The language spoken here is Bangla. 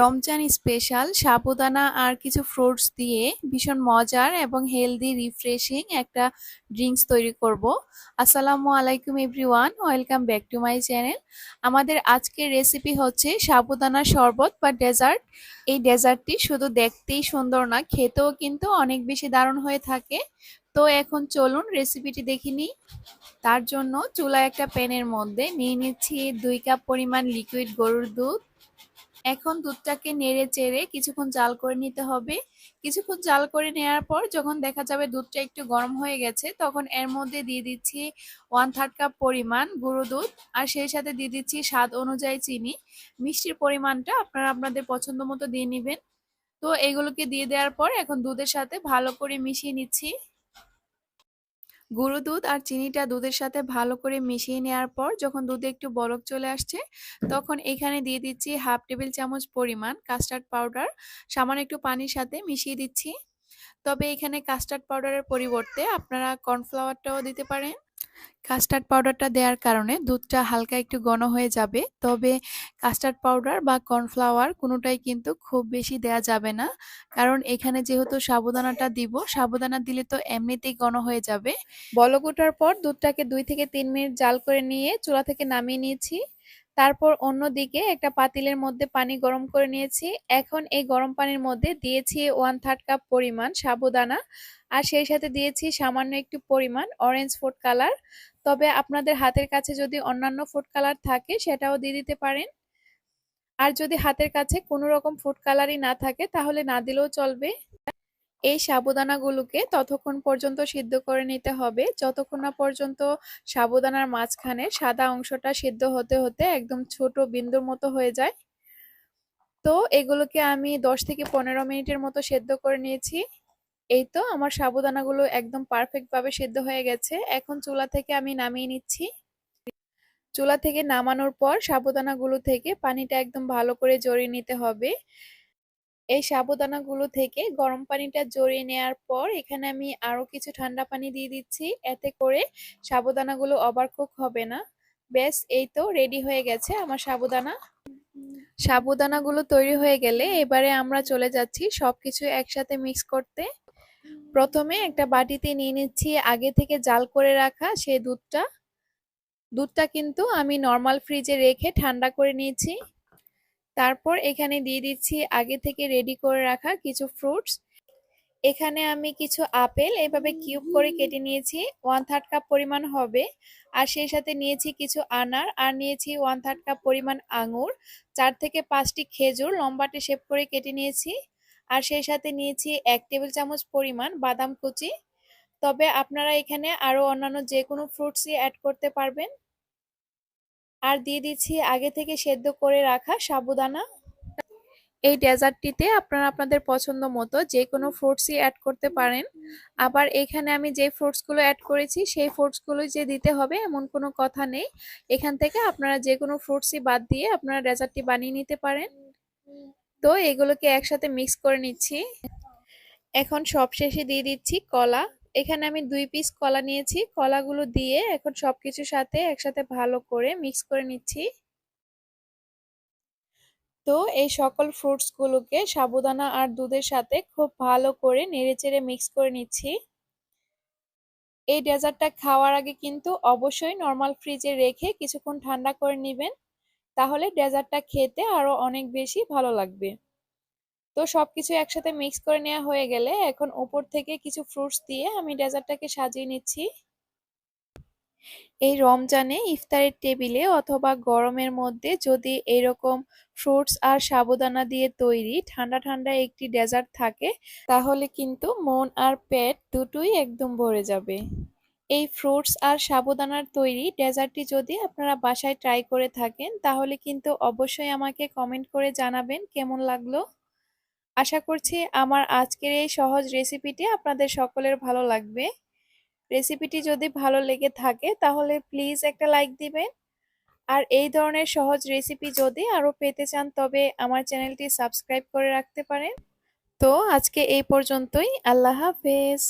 রমজান স্পেশাল সাবুদানা আর কিছু ফ্রুটস দিয়ে ভীষণ মজার এবং হেলদি রিফ্রেশিং একটা ড্রিঙ্কস তৈরি করব। আসসালামু আলাইকুম everyone welcome back to my channel আমাদের আজকের রেসিপি হচ্ছে সাবুদানা শরবত বা ডেজার্ট এই ডেজার্টটি শুধু দেখতেই সুন্দর না, খেতেও কিন্তু অনেক বেশি দারুণ হয়ে থাকে। তো এখন চলুন রেসিপিটি দেখিনি তার জন্য চুলায় একটা প্যানের মধ্যে নিয়ে নিচ্ছি দুই কাপ পরিমাণ লিকুইড গরুর দুধ। এখন দুধটাকে নেড়ে চেড়ে কিছুক্ষণ জাল করে নিতে হবে। কিছুক্ষণ জাল করে নেওয়ার পর যখন দেখা যাবে দুধটা একটু গরম হয়ে গেছে, তখন এর মধ্যে দিয়ে দিচ্ছি ওয়ান থার্ড কাপ পরিমাণ গুঁড়ো দুধ আর সেই সাথে দিয়ে দিচ্ছি স্বাদ অনুযায়ী চিনি। মিষ্টির পরিমাণটা আপনারা আপনাদের পছন্দ মতো দিয়ে নেবেন। তো এগুলোকে দিয়ে দেওয়ার পর এখন দুধের সাথে ভালো করে মিশিয়ে নিচ্ছি। গুঁড়ো দুধ আর চিনিটা দুধের সাথে ভালো করে মিশিয়ে নেওয়ার পর যখন দুধে একটু বরফ চলে আসছে, তখন এখানে দিয়ে দিচ্ছি হাফ টেবিল চামচ পরিমাণ কাস্টার্ড পাউডার। সামান্য একটু পানির সাথে মিশিয়ে দিচ্ছি। তবে এখানে কাস্টার্ড পাউডারের পরিবর্তে আপনারা কর্নফ্লাওয়ারটাও দিতে পারেন। কাস্টার্ড পাউডারটা দেওয়ার কারণে দুধটা হালকা একটু ঘন হয়ে যাবে। তবে কাস্টার্ড পাউডার বা কর্নফ্লাওয়ার কোনোটাই কিন্তু খুব বেশি দেয়া যাবে না। কারণ এখানে যেহেতু সাবুদানাটা দিব সাবুদানা দিলে তো এমনিতেই ঘন হয়ে যাবে। বলক ওঠার পর দুধটাকে দুই থেকে তিন মিনিট জাল করে নিয়ে চুলা থেকে নামিয়ে নিয়েছি। তারপর অন্যদিকে একটা পাতিলের মধ্যে পানি গরম করে নিয়েছি। এখন এই গরম পানির মধ্যে দিয়েছি ওয়ান থার্ড কাপ পরিমাণ সাবুদানা আর সেই সাথে দিয়েছি সামান্য একটু পরিমাণ অরেঞ্জ ফুড কালার তবে আপনাদের হাতের কাছে যদি অন্যান্য ফুড কালার থাকে সেটাও দিয়ে দিতে পারেন। আর যদি হাতের কাছে কোনো রকম ফুড কালারই না থাকে তাহলে না দিলেও চলবে। এই সাবুদানাগুলোকে ততক্ষণ পর্যন্ত সিদ্ধ করে নিতে হবে। যতক্ষণ না পর্যন্ত সাবুদানার মাঝখানে সাদা অংশটা সিদ্ধ হতে হতে একদম ছোট বিন্দুর মতো হয়ে যায়। তো এগুলোকে আমি দশ থেকে পনেরো মিনিটের মতো সেদ্ধ করে নিয়েছি। এই তো আমার সাবুদানাগুলো একদম পারফেক্টভাবে সেদ্ধ হয়ে গেছে। এখন চুলা থেকে আমি নামিয়ে নিচ্ছি। চুলা থেকে নামানোর পর সাবুদানাগুলো থেকে পানিটা একদম ভালো করে জড়িয়ে নিতে হবে। এই সাবুদানাগুলো থেকে গরম পানিটা জড়িয়ে নেওয়ার পর এখানে আমি আরও কিছু ঠান্ডা পানি দিয়ে দিচ্ছি। এতে করে সাবুদানাগুলো ওভারকুক হবে না। ব্যাস, এই তো রেডি হয়ে গেছে আমার সাবুদানা সাবুদানাগুলো তৈরি হয়ে গেলে এবারে আমরা চলে যাচ্ছি সবকিছু একসাথে মিক্স করতে। প্রথমে একটা বাটিতে নিয়ে নিচ্ছি আগে থেকে জাল করে রাখা সেই দুধটা। দুধটা কিন্তু আমি নর্মাল ফ্রিজে রেখে ঠান্ডা করে নিয়েছি। তারপর এখানে দিয়ে দিচ্ছি আগে থেকে রেডি করে রাখা কিছু ফ্রুটস এখানে আমি কিছু আপেল এভাবে কিউব করে কেটে নিয়েছি ওয়ান থার্ড কাপ পরিমাণ হবে। আর সেই সাথে নিয়েছি কিছু আনার আর নিয়েছি ওয়ান থার্ড কাপ পরিমাণ আঙুর। চার থেকে পাঁচটি খেজুর লম্বাটে শেপ করে কেটে নিয়েছি। আর সেই সাথে নিয়েছি এক টেবিল চামচ পরিমাণ বাদাম কুচি। তবে আপনারা এখানে আরও অন্যান্য যে কোনো ফ্রুটসই অ্যাড করতে পারবেন। আর দিয়ে দিচ্ছি আগে থেকে সেদ্ধ করে রাখা সাবুদানা। এই ডেজার্টটিতে আপনারা আপনাদের পছন্দ মতো যে কোনো ফ্রুটসই অ্যাড করতে পারেন। আবার এখানে আমি যে ফ্রুটসগুলো অ্যাড করেছি, সেই ফ্রুটসগুলো যে দিতে হবে এমন কোনো কথা নেই। এখান থেকে আপনারা যে কোনো ফ্রুটসই বাদ দিয়ে আপনারা ডেজার্টটি বানিয়ে নিতে পারেন। তো এগুলোকে একসাথে মিক্স করে নিচ্ছি। এখন সবশেষে দিয়ে দিচ্ছি কলা। এখানে আমি দুই পিস কলা নিয়েছি। কলাগুলো দিয়ে এখন সবকিছুর সাথে একসাথে ভালো করে মিক্স করে নিচ্ছি। তো এই সকল ফ্রুটসগুলোকে সাবুদানা আর দুধের সাথে খুব ভালো করে নেড়েচেড়ে মিক্স করে নিচ্ছি। এই ডেজার্টটা খাওয়ার আগে কিন্তু অবশ্যই নর্মাল ফ্রিজে রেখে কিছুক্ষণ ঠান্ডা করে নেবেন। তাহলে ডেজার্টটা খেতে আরও অনেক বেশি ভালো লাগবে। তো সবকিছু একসাথে মিক্স করে নেওয়া হয়ে গেলে এখন উপর থেকে কিছু ফ্রুটস দিয়ে আমি ডেজার্টটাকে সাজিয়ে নিচ্ছি। এই রমজানে ইফতারের টেবিলে অথবা গরমের মধ্যে যদি এরকম ফ্রুটস আর সাবুদানা দিয়ে তৈরি ঠান্ডা ঠান্ডা একটি ডেজার্ট থাকে, তাহলে কিন্তু মন আর পেট দুটোই একদম ভরে যাবে। এই ফ্রুটস আর সাবুদানার তৈরি ডেজার্টটি যদি আপনারা বাসায় ট্রাই করে থাকেন, তাহলে কিন্তু অবশ্যই আমাকে কমেন্ট করে জানাবেন কেমন লাগল। আশা করছি আমার আজকের এই সহজ রেসিপিটি আপনাদের সকলের ভালো লাগবে। রেসিপিটি যদি ভালো লেগে থাকে, তাহলে প্লিজ একটা লাইক দিবেন। আর এই ধরনের সহজ রেসিপি যদি আরও পেতে চান, তবে আমার চ্যানেলটি সাবস্ক্রাইব করে রাখতে পারেন। তো আজকে এই পর্যন্তই। আল্লাহ হাফেজ।